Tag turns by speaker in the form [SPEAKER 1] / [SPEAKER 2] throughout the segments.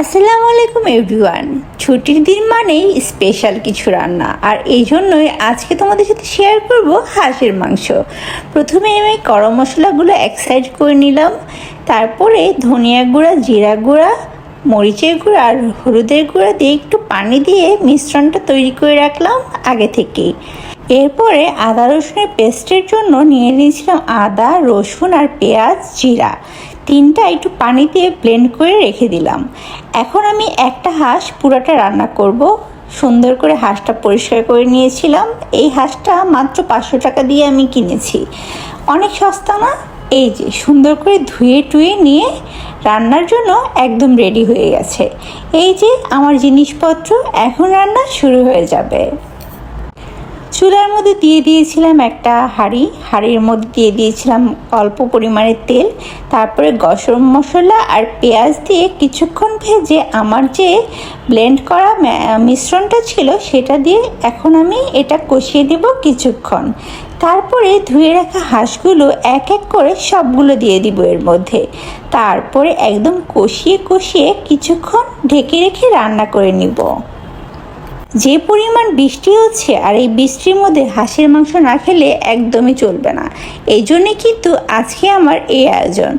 [SPEAKER 1] আসসালামু আলাইকুম এভরিওয়ান। ছুটির দিন মানেই স্পেশাল কিছু রান্না। আর এই জন্যই আজকে তোমাদের সাথে শেয়ার করব হাঁসের মাংস। প্রথমে আমি গরম মশলাগুলো এক সাইড করে নিলাম। তারপরে ধনিয়া গুঁড়া, জিরা গুঁড়া, মরিচের গুঁড়া আর হলুদের গুঁড়া দিয়ে একটু পানি দিয়ে মিশ্রণটা তৈরি করে রাখলাম আগে থেকেই। এরপরে আদা রসুনের পেস্টের জন্য নিয়ে নিয়েছিলাম আদা, রসুন আর পেঁয়াজ, জিরা। তিনটা একটু পানি দিয়ে ব্লেন্ড করে রেখে দিলাম। এখন আমি একটা হাঁস পুরাটা রান্না করব। সুন্দর করে হাঁসটা পরিষ্কার করে নিয়েছিলাম। এই হাঁসটা মাত্র পাঁচশো টাকা দিয়ে আমি কিনেছি। অনেক সস্তা না? এই যে, সুন্দর করে ধুয়ে টুয়ে নিয়ে রান্নার জন্য একদম রেডি হয়ে গেছে। এই যে, আমার জিনিসপত্র, এখন রান্না শুরু হয়ে যাবে। চুলার মধ্যে দিয়ে দিয়েছিলাম একটা হাঁড়ি। হাঁড়ির মধ্যে দিয়ে দিয়েছিলাম অল্প পরিমাণে তেল, তারপরে গরম মশলা আর পেঁয়াজ দিয়ে কিছুক্ষণ ভেজে আমার যে ব্লেন্ড করা মিশ্রণটা ছিল সেটা দিয়ে এখন আমি এটা কষিয়ে দেব কিছুক্ষণ। তারপরে ধুয়ে রাখা হাঁসগুলো এক এক করে সবগুলো দিয়ে দিব এর মধ্যে। তারপরে একদম কষিয়ে কষিয়ে কিছুক্ষণ ঢেকে রেখে রান্না করে নিব। যে পরিমাণ বৃষ্টি হচ্ছে আর এই বৃষ্টির মধ্যে হাঁসের মাংস না খেলে একদমই চলবে না। এই জন্যে কিন্তু আজকে আমার এই আয়োজন।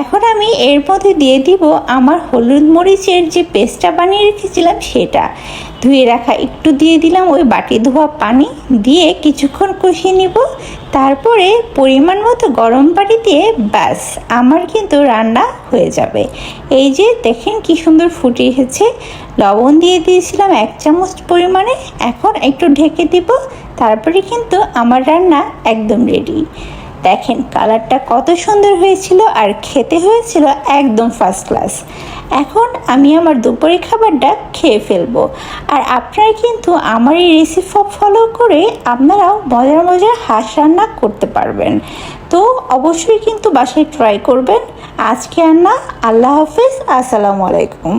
[SPEAKER 1] এখন আমি এর মধ্যে দিয়ে দিব আমার হলুদ মরিচের যে পেস্টটা বানিয়ে রেখেছিলাম সেটা। ধুয়ে রাখা একটু দিয়ে দিলাম ওই বাটি ধোয়া পানি দিয়ে কিছুক্ষণ কষিয়ে নিব। তারপরে পরিমাণ মতো গরম পানি দিয়ে ব্যাস, আমার কিন্তু রান্না হয়ে যাবে। এই যে দেখেন কি সুন্দর ফুটে এসেছে। লবণ দিয়ে দিয়েছিলাম এক চামচ পরিমাণে, এখন একটু ঢেকে দিব। তারপরে কিন্তু আমার রান্না একদম রেডি দেখেন, কালারটা কত সুন্দর হয়েছিল আর খেতে হয়েছিল একদম ফার্স্ট ক্লাস এখন আমি আমার দুপুরের খাবারটা খেয়ে ফেলব। আর আপনারা কিন্তু আমার এই রেসিপি ফলো করে আপনারাও মজার মজার হাঁস রান্না করতে পারবেন। তো অবশ্যই কিন্তু বাসায় ট্রাই করবেন। আজকে আর না, আল্লাহ হাফিজ, আসসালামু আলাইকুম।